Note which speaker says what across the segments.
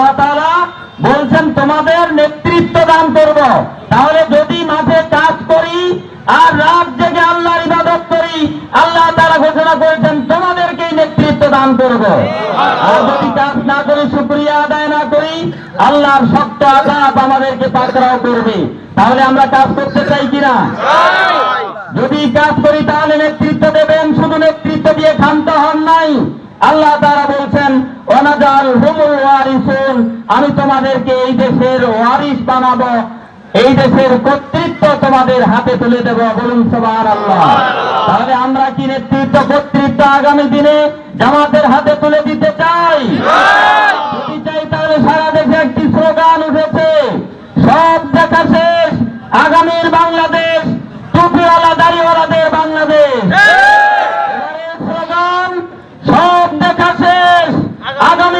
Speaker 1: আল্লাহ তাআলা বলছেন, তোমাদের নেতৃত্ব দান করব। তাহলে যদি মাঠে কাজ করি আর রাত জেগে আল্লাহর ইবাদত করি, আল্লাহ তাআলা ঘোষণা করেছেন, তোমাদেরকেই নেতৃত্ব দান করব। আর যদি কাজ না করি, শুকরিয়া আদায় না করি, আল্লাহর শক্ত আঘাত আমাদেরকে পাকড়াও করবে। তাহলে আমরা কাজ করতে চাই কিনা? যদি কাজ করি, তাহলে নেতৃত্ব দেবেন, শুধু নেতৃত্ব দিয়ে ক্ষান্ত হন নাই। আল্লাহ তারা বলছেন অনাজাল হুমুল ওয়ারিসুন। আমি তোমাদেরকে এই দেশের ওয়ারিস বানাবো, এই দেশের কর্তৃত্ব তোমাদের হাতে তুলে দেব, বলুন সবার আল্লাহ তাহলে আমরা কি নেতৃত্ব, কর্তৃত্ব আগামী দিনে জামাতের হাতে তুলে দিতে চাই? যদি চাই তাহলে সারা দেশে একটি স্লোগান উঠেছে, সব দেখা শেষ, আগামীর বাংলাদেশ টুপিওয়ালা দাড়িওয়ালাদের বাংলাদেশ। স্লোগান, সব দেখা শেষ আগামীর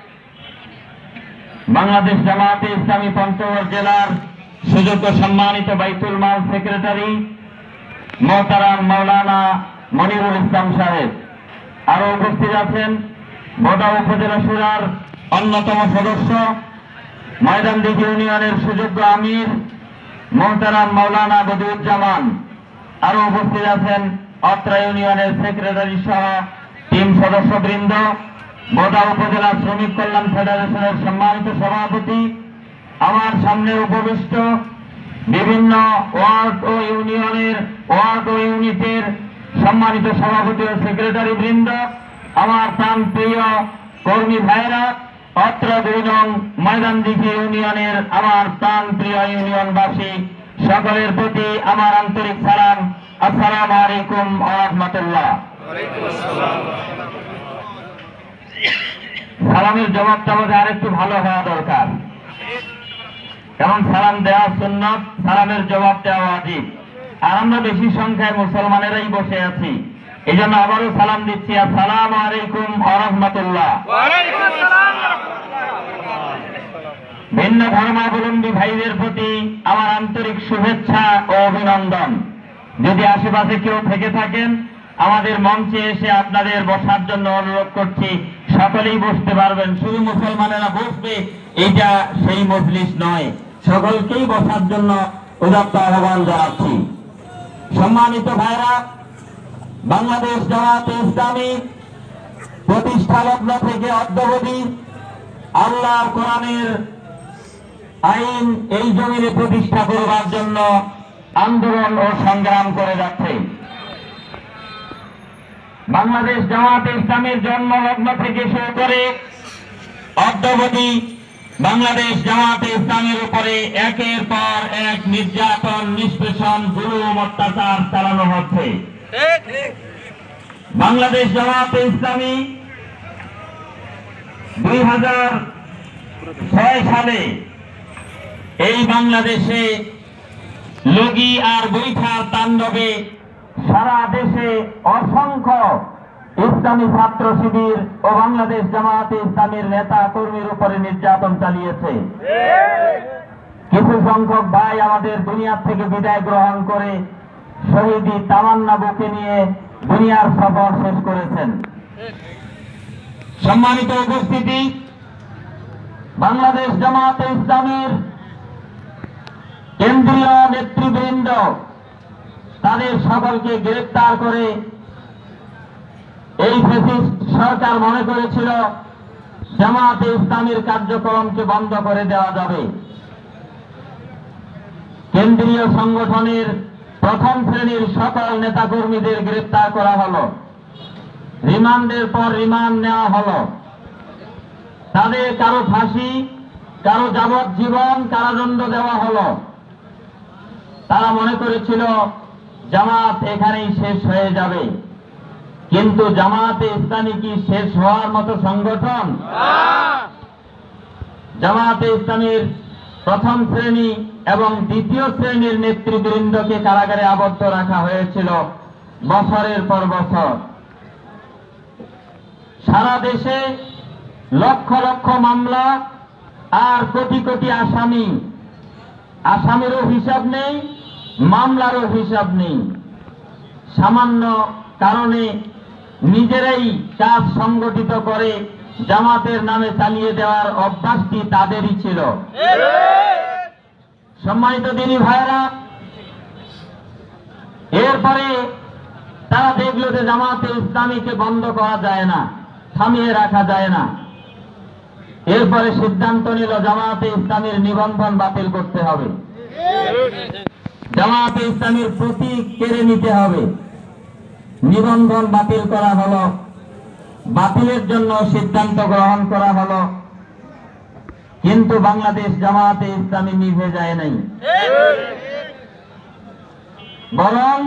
Speaker 1: বাংলাদেশ জামাতে ইসলামী পঞ্চগড় জেলার সুযোগ্য সম্মানিত বাইতুল মাল সেক্রেটারি মোহতারাম মাওলানা মনিরুল ইসলাম সাহেব। আরও উপস্থিত আছেন বদা উপজেলা সুরার অন্যতম সদস্য ময়দানদিঘি ইউনিয়নের সুযোগ্য আমির মোহতারাম মাওলানা বদিউজ্জামান। আরও উপস্থিত আছেন অত্র ইউনিয়নের সেক্রেটারি সহ টিম সদস্যবৃন্দ। বোদা উপজেলা শ্রমিক কল্যাণ ফেডারেশনের সম্মানিত সভাপতি, আমার সামনে উপবিষ্ট বিভিন্ন ওয়ার্ড ও ইউনিয়নের, ওয়ার্ড ও ইউনিটের সম্মানিত সভাপতি ও সেক্রেটারি বৃন্দ, আমার প্রাণ প্রিয় কর্মী ভাইরা অত্র দুই নং ময়দানদিঘি ইউনিয়নের আমার প্রাণ প্রিয় ইউনিয়নবাসী, সকলের প্রতি আমার আন্তরিক সালাম। আসসালাম আলাইকুম ওয়া রাহমাতুল্লাহ। সালামের জবাবটা বোধহয় আরেকটু ভালো হওয়া দরকার। কারণ সালাম দেওয়া সুন্নত, সালামের জবাব দেওয়া ওয়াজিব। আর আমরা বেশি সংখ্যায় মুসলমানেরাই বসে আছি। এই জন্য আবারও সালাম দিচ্ছি। আসসালামু আলাইকুম ওয়া ভিন্ন ধর্মাবলম্বী ভাইদের প্রতি আমার আন্তরিক শুভেচ্ছা ও অভিনন্দন। যদি আশেপাশে কেউ থেকে থাকেন, আমাদের মঞ্চে এসে আপনাদের বসার জন্য অনুরোধ করছি সকলেই বসতে পারবেন, শুধু মুসলমানেরা বসবে এইটা সেই মজলিস নয়। সকলকেই বসার জন্য উদাত্ত আহ্বান জানাচ্ছি। সম্মানিত ভাইরা, বাংলাদেশ জামাতে ইসলামী প্রতিষ্ঠা লগ্ন থেকে অদ্যবধি আল্লাহর কোরআনের আইন এই জমিনে প্রতিষ্ঠা করবার জন্য আন্দোলন ও সংগ্রাম করে যাচ্ছে। বাংলাদেশ জামাত ইসলামের জন্ম লগ্ন থেকে শুরু করে অদ্যবধি বাংলাদেশ জামাতে ইসলামের উপরে একের পর এক নির্যাতন, নিষ্পেষণ, জুলুম, অত্যাচার চালানো হচ্ছে। বাংলাদেশ জামাতে ইসলামী দুই হাজার ছয় সালে এই বাংলাদেশে লগি আর বৈঠার তাণ্ডবে সারা দেশে অসংখ্য ইসলামী ছাত্র শিবির ও বাংলাদেশ জামাতে ইসলামীর নেতা কর্মীর উপরে নির্যাতন চালিয়েছে। কিছু সংখ্যক ভাই আমাদের দুনিয়ার থেকে বিদায় গ্রহণ করে শহীদি তামান্না বুকে নিয়ে দুনিয়ার সফর শেষ করেছেন। সম্মানিত উপস্থিতি, বাংলাদেশ জামাতে ইসলামীর কেন্দ্রীয় নেতৃবৃন্দ তাদের সকলকে গ্রেপ্তার করে এই ফেসিস্ট সরকার মনে করেছিল জামাতে ইসলামীর কার্যক্রমকে বন্ধ করে দেওয়া যাবে। কেন্দ্রীয় সংগঠনের প্রথম শ্রেণির সকল নেতাকর্মীদের গ্রেপ্তার করা হলো। রিমান্ডের পর রিমান্ড নেওয়া হলো। তাদের কারও ফাঁসি, কারও যাবজ্জীবন কারাদণ্ড দেওয়া হলো। তারা মনে করেছিল জামাত এখানেই শেষ হয়ে যাবে। কিন্তু জামাতে ইসলামী কি শেষ হওয়ার মতো সংগঠন? জামায়াতে ইসলামীর প্রথম শ্রেণি এবং দ্বিতীয় শ্রেণির নেতৃবৃন্দকে কারাগারে আবদ্ধ রাখা হয়েছিল বছরের পর বছর। সারা দেশে লক্ষ লক্ষ মামলা আর কোটি কোটি আসামি। আসামিরও হিসাব নেই। মামলারও হিসাব নেই। সামান্য কারণে নিজেরাই কাজ সংগঠিত করে জামাতের নামে চালিয়ে দেওয়ার অভ্যাসটি তাদেরই ছিল। সম্মানিত দিনী ভাইরা এরপরে তারা দেখল যে জামাতে ইসলামীকে বন্ধ করা যায় না, থামিয়ে রাখা যায় না। এরপরে সিদ্ধান্ত নিল জামাতে ইসলামীর নিবন্ধন বাতিল করতে হবে। জামাতে ইসলামীর প্রতীক কেড়ে নিতে হবে। নিবন্ধন বাতিল করা হলো। বাতিলের জন্য সিদ্ধান্ত গ্রহণ করা হলো। কিন্তু বাংলাদেশ জামাতে ইসলামী নিভে যায় নাই। বরং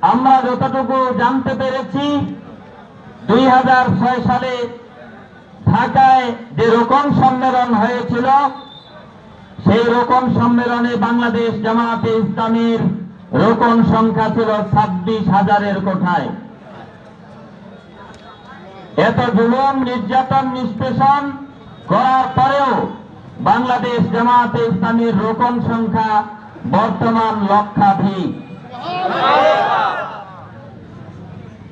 Speaker 1: আমরা যতটুকু জানতে পেরেছি, দুই হাজার ছয় সালে ঢাকায় যে রোকন সম্মেলন হয়েছিল সেই রোকন সম্মেলনে বাংলাদেশ জামাতে ইসলামীর রোকন সংখ্যা ছিল ছাব্বিশ হাজারের কোঠায়। এত জুলুম নির্যাতন নিষ্পেষণ করার পরেও বাংলাদেশ জামাতে ইসলামীর রোকন সংখ্যা বর্তমান লক্ষাধিক।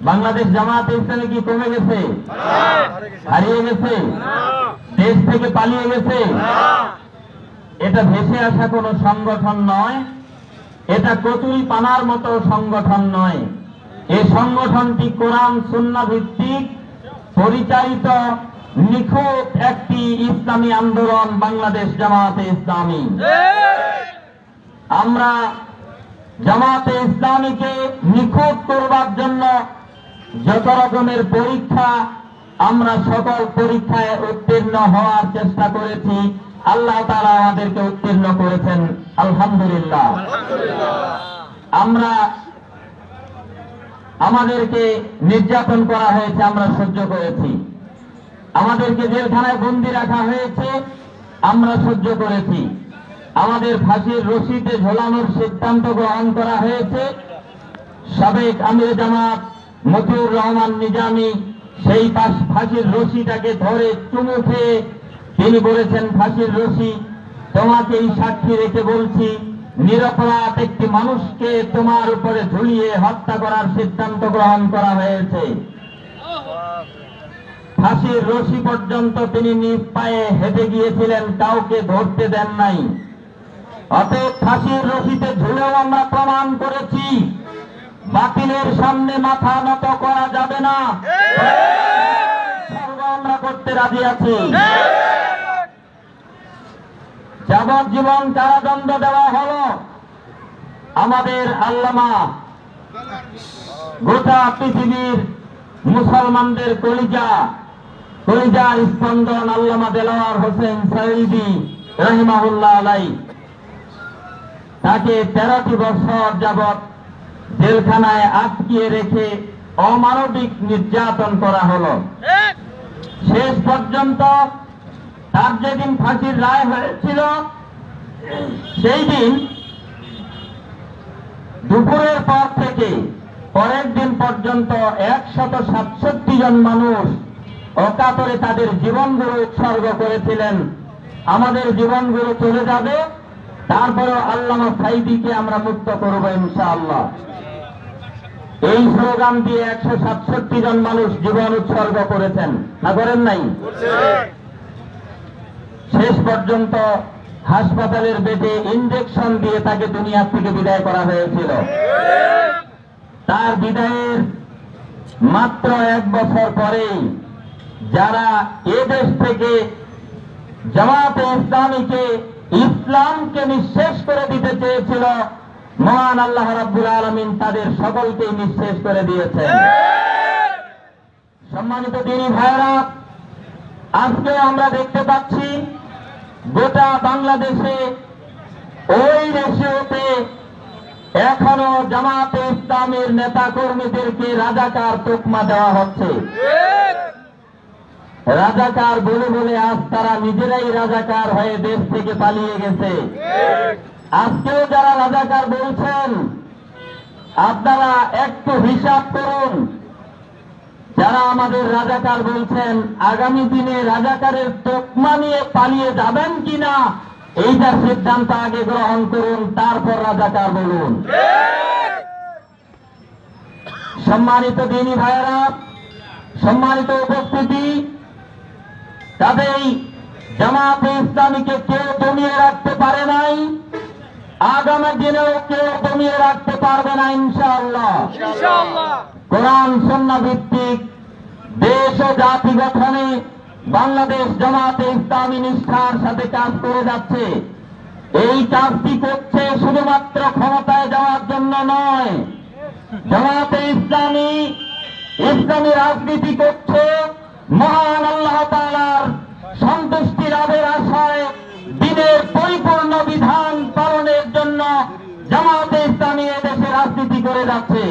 Speaker 1: বাংলাদেশ জামাতে ইসলামী কি কমে গেছে? হারিয়ে গেছে? দেশ থেকে পালিয়ে গেছে? এটা ভেসে আসা কোনো সংগঠন নয়। এটা কচুরি পানার মতো সংগঠন নয়। এই সংগঠনটি কোরআন, সুন্না ভিত্তিক পরিচালিত নিখুঁত একটি ইসলামী আন্দোলন বাংলাদেশ জামাতে ইসলামী। আমরা জামাতে ইসলামীকে নিখুঁত করবার জন্য যত রকমের পরীক্ষা আমরা সকল পরীক্ষায় উত্তীর্ণ হওয়ার চেষ্টা করেছি। আল্লাহ তারা আমাদেরকে উত্তীর্ণ করেছেন আলহামদুলিল্লাহ। আমরা আমাদেরকে নির্যাতন করা হয়েছে আমরা সহ্য করেছি। আমাদেরকে জেলখানায় বন্দি রাখা হয়েছে আমরা সহ্য করেছি। আমাদের ফাঁসির রশিতে ঝোলানোর সিদ্ধান্ত গ্রহণ করা হয়েছে। সাবেক আমির জামাত মতিউর রহমান নিজামী সেই ফাঁসির রশিটাকে ধরে চুমু খেয়ে তিনি বলেছেন, ফাঁসির রশি, তোমাকে এই সাক্ষী রেখে বলছি, নিরপরাধ একটি মানুষকে তোমার উপরে ঝুলিয়ে হত্যা করার সিদ্ধান্ত গ্রহণ করা হয়েছে। ফাঁসির রশি পর্যন্ত তিনি নিজ পায়ে হেঁটে গিয়েছিলেন, কাউকে ধরতে দেন নাই। অতএব ফাঁসির রশিতে ঝুলেও আমরা প্রমাণ করেছি, বাতিলের সামনে মাথা নত করা যাবে না। করতে রাজি আছি। যাবজ্জীবন কারাদণ্ড দেওয়া হলো আমাদের আল্লামা গোটা পৃথিবীর মুসলমানদের কলিজা কলিজার স্পন্দন আল্লামা দেলোয়ার হোসেন সাইদি রহিমাহুল্লাহ আলাই। তাকে তেরোটি বছর যাবৎ জেলখানায় আটকিয়ে রেখে অমানবিক নির্যাতন করা হলো। শেষ পর্যন্ত তার যেদিন ফাঁসির রায় হয়েছিল, সেই দিন দুপুরের পর থেকে পরের দিন পর্যন্ত একশত সাতষট্টি জন মানুষ অকাতরে তাদের জীবনগুলো উৎসর্গ করেছিলেন। আমাদের জীবনগুলো চলে যাবে, তারপরেও আল্লামা সাইদিকে আমরা মুক্ত করব ইনশাআল্লাহ। এই স্লোগান দিয়ে একশো সাতষট্টি জন মানুষ জীবন উৎসর্গ করেছেন। না করেন নাই? শেষ পর্যন্ত হাসপাতালের বেডে ইঞ্জেকশন দিয়ে তাকে দুনিয়া থেকে বিদায় করা হয়েছিল। তার বিদায়ের মাত্র এক বছর পরেই যারা এ দেশ থেকে জামাতে ইসলামীকে ইসলামকে নিঃশেষ করে দিতে চেয়েছিল, মহান আল্লাহ রাব্বুল আলমিন তাদের সকলকেই নিঃশেষ করে দিয়েছেন। সম্মানিত দিনী ভাইরা আজকে আমরা দেখতে পাচ্ছি গোটা বাংলাদেশে ওই রেশিওতে এখনও জামাতে ইসলামের নেতা কর্মীদেরকে রাজাকার তোকমা দেওয়া হচ্ছে। রাজাকার বলে বলে আজ তারা নিজেরাই রাজাকার হয়ে দেশ থেকে পালিয়ে গেছে। আজকেও যারা রাজাকার বলছেন আপনারা একটু হিসাব করুন। যারা আমাদের রাজাকার বলছেন, আগামী দিনে রাজাকারের তোকমা নিয়ে পালিয়ে যাবেন কিনা এইটা সিদ্ধান্ত আগে গ্রহণ করুন, তারপর রাজাকার বলুন। সম্মানিত দিনী ভাইয়েরা, সম্মানিত উপস্থিতি, তাদের জামাতে ইসলামীকে কেউ দমিয়ে রাখতে পারে নাই। আগামী দিনেও কেউ দমিয়ে রাখতে পারবে না ইনশাআল্লাহ। কোরআন সন্না ভিত্তিক দেশ ও জাতি গঠনে বাংলাদেশ জামাতে ইসলামী নিষ্ঠার সাথে কাজ করে যাচ্ছে। এই কাজটি করছে শুধুমাত্র ক্ষমতায় যাওয়ার জন্য নয় জামাতে ইসলামী ইসলামী রাজনীতি করছে মহান আল্লাহ তাআলার সন্তুষ্টি লাভের আশায়। দিনের পরিপূর্ণ বিধান পালনের জন্য জামাতে ইসলামী এদেশে রাজনীতি করে যাচ্ছে।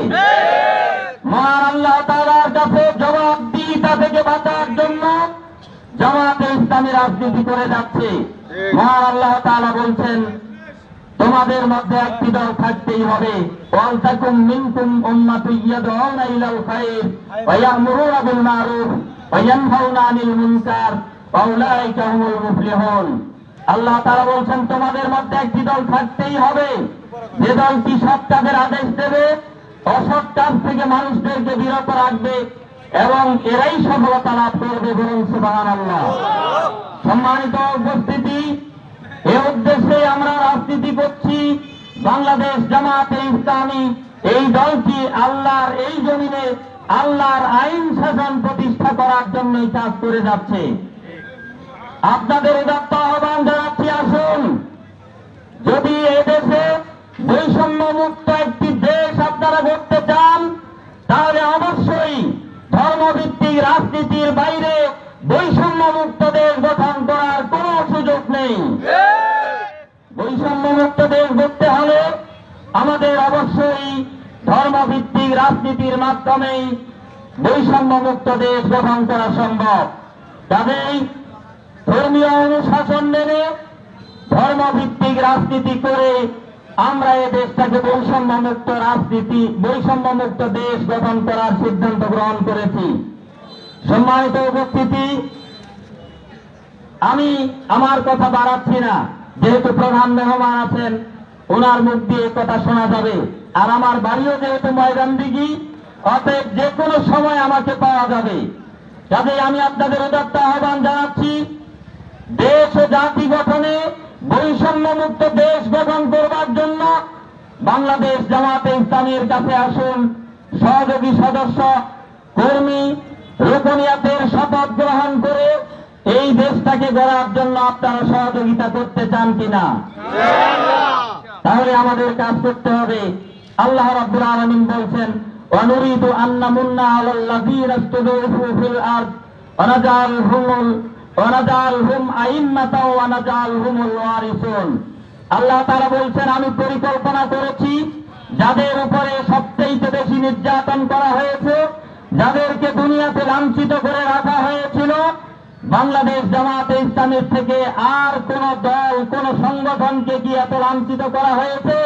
Speaker 1: জামাতে ইসলামী রাজনীতি করে যাচ্ছে। তোমাদের মধ্যে একটি থাকতেই হবে। ওয়ালতাকুম মিনকুম মারুফ ওয়া ইয়ানহাউনা আনিল মুনকার ওয়া আল্লাহ তাআলা বলছেন, তোমাদের মধ্যে একটি দল থাকতেই হবে। যে দল কি সৎ কাজের আদেশ দেবে, অসৎ কাজ থেকে মানুষদেরকে বিরত রাখবে এবং এরাই সফলতা লাভ করবে বলুন সুবহানাল্লাহ। সম্মানিত উপস্থিতি, এ উদ্দেশ্যে আমরা রাজনীতি করছি। বাংলাদেশ জামাতে ইসলামী, এই দলটি আল্লাহর, এই জমিনে আল্লাহর আইন শাসন প্রতিষ্ঠা করার জন্যই কাজ করে যাচ্ছে। আপনাদের উদাত্ত আহ্বান জানাচ্ছি, আসুন। যদি এদেশে বৈষম্য মুক্ত একটি দেশ আপনারা করতে চান, তাহলে অবশ্যই ধর্মভিত্তিক রাজনীতির বাইরে বৈষম্য মুক্ত দেশ গঠন করার কোনো সুযোগ নেই। বৈষম্য মুক্ত দেশ গড়তে হলে আমাদের অবশ্যই ধর্মভিত্তিক রাজনীতির মাধ্যমেই বৈষম্য মুক্ত দেশ গঠন করা সম্ভব। কাজেই ধর্মীয় অনুশাসন মেনে ধর্মভিত্তিক রাজনীতি করে আমরা এ দেশটাকে বৈষম্য মুক্ত রাজনীতি বৈষম্য মুক্ত দেশ গঠন করার সিদ্ধান্ত গ্রহণ করেছি। সম্মানিত উপস্থিতি, আমি আমার কথা বাড়াচ্ছি না। যেহেতু প্রধান মেহমান আছেন ওনার মুখ দিয়ে কথা শোনা যাবে। আর আমার বাড়িও যেহেতু ময়দান দিঘি, অতএব যে কোনো সময় আমাকে পাওয়া যাবে। কাজে আমি আপনাদের উদাত্ত আহ্বান জানাচ্ছি দেশ ও জাতি গঠনে বৈষম্য মুক্ত দেশ গঠন করবার জন্য বাংলাদেশ জামাতে ইসলামের কাছে আসুন। সহযোগী সদস্য, কর্মী রোপনিয়াতের শপথ গ্রহণ করে এই দেশটাকে গড়ার জন্য আপনারা সহযোগিতা করতে চান কিনা? তাহলে আমাদের কাজ করতে হবে। আল্লাহ রাব্বুল আলামিন বলছেন অনুরিদু আন্না মুন্না আলাল্লাযীনা ইসতুদঈফু ফিল আরদ ওয়া নাজআলহুমুল আল্লাহ তাআলা বলছেন আমি পরিকল্পনা করেছি যাদের উপরে সবচেয়ে বেশি নির্যাতন করা হয়েছে যাদেরকে দুনিয়াতে লাঞ্ছিত করে রাখা হয়েছিল বাংলাদেশ জামাতে ইসলামের থেকে আর কোন দল কোন সংগঠনকে কি এত লাঞ্ছিত করা হয়েছে?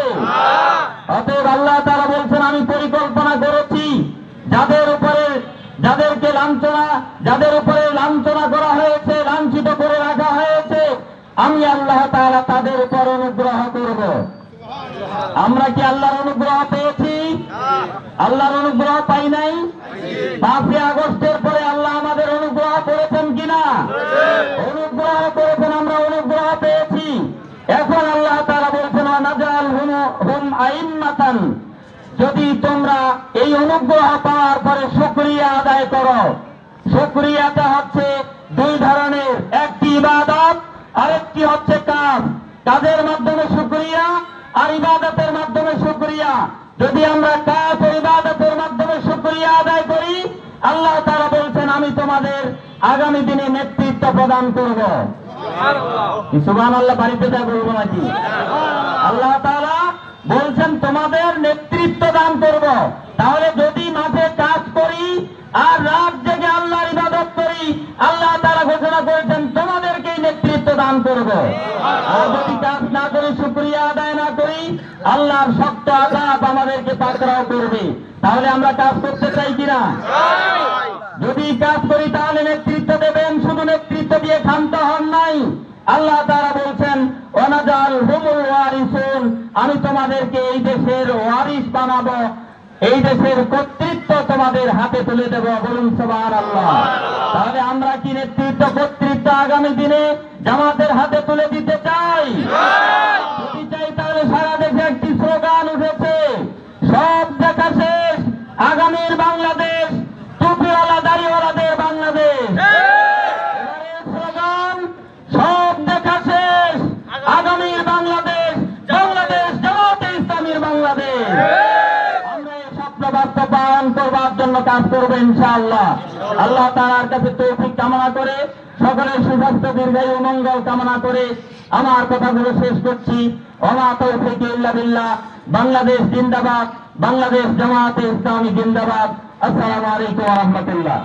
Speaker 1: অতএব আল্লাহ তারা বলছেন আমি পরিকল্পনা করেছি যাদের উপরে যাদেরকে লাঞ্ছনা, যাদের উপরে লাঞ্ছনা করা হয়েছে, লাঞ্ছিত করে রাখা হয়েছে, আমি আল্লাহ তাআলা তাদের উপর অনুগ্রহ করব। আমরা কি আল্লাহর অনুগ্রহ পেয়েছি? আল্লাহর অনুগ্রহ পাই নাই? পাঁচই আগস্টের পরে আল্লাহ আমাদের অনুগ্রহ করেছেন কিনা? অনুগ্রহ করেছেন, আমরা অনুগ্রহ পেয়েছি। এখন আল্লাহ তারা বলছেন যদি তোমরা এই অনুগ্রহ পাওয়ার পরে শুকরিয়া আদায় করো। শুকরিয়াটা হচ্ছে দুই ধরনের একটি ইবাদত আরেকটি হচ্ছে কাজ কাজের মাধ্যমে শুকরিয়া আর ইবাদতের মাধ্যমে শুকরিয়া যদি আমরা কাজ ও ইবাদতের মাধ্যমে শুকরিয়া আদায় করি আল্লাহ তারা বলছেন আমি তোমাদের আগামী দিনে নেতৃত্ব প্রদান করব। সুবান আল্লাহ বাড়িতে যা বলব নাকি? আল্লাহ তাআলা বলছেন তোমাদের নেতৃত্ব দান করব। তাহলে যদি মাঠে কাজ করি আর রাত জেগে আল্লাহর ইবাদত করি, আল্লাহ তারা ঘোষণা করেছেন, তোমাদেরকেই নেতৃত্ব দান করব। আর যদি কাজ না করি, শুক্রিয়া আদায় না করি, আল্লাহর শক্ত আঘাত আমাদেরকে পাকড়াও করবে। তাহলে আমরা কাজ করতে চাই কিনা? যদি কাজ করি, তাহলে নেতৃত্ব দেবেন, শুধু নেতৃত্ব দিয়ে ক্ষান্ত হন নাই। আল্লাহ তারা বলছেন অনাজাল হুমুল ওয়ারিসুন আমি তোমাদেরকে এই দেশের ওয়ারিস বানাবো। এই দেশের কর্তৃত্ব তোমাদের হাতে তুলে দেবো বলুন সবার আল্লাহ তাহলে আমরা কি নেতৃত্ব কর্তৃত্ব আগামী দিনে জামাতের হাতে তুলে দিতে চাই। যদি চাই তাহলে সারা দেশে একটি স্লোগান উঠেছে সব দেখা শেষ আগামীর বাংলাদেশ টুপিওয়ালা দাড়িওয়ালাদের বাংলাদেশ এবারের স্লোগান সব দেখা শেষ আগামীর বাংলাদেশ বাংলাদেশ জামাতে ইসলামীর বাংলাদেশ আমরা এই স্বপ্ন বাস্তবায়ন করবার জন্য কাজ করব ইনশাআল্লাহ। আল্লাহ তালার কাছে তৌফিক কামনা করে, সকলের সুস্বাস্থ্য, দীর্ঘায়ু, মঙ্গল কামনা করে আমার কথাগুলো শেষ করছি। অমা তৌফিক ইল্লা বাংলাদেশ জিন্দাবাদ, বাংলাদেশ জামাতে ইসলামী জিন্দাবাদ। আসসালামু আলাইকুম রাহমাতুল্লাহ।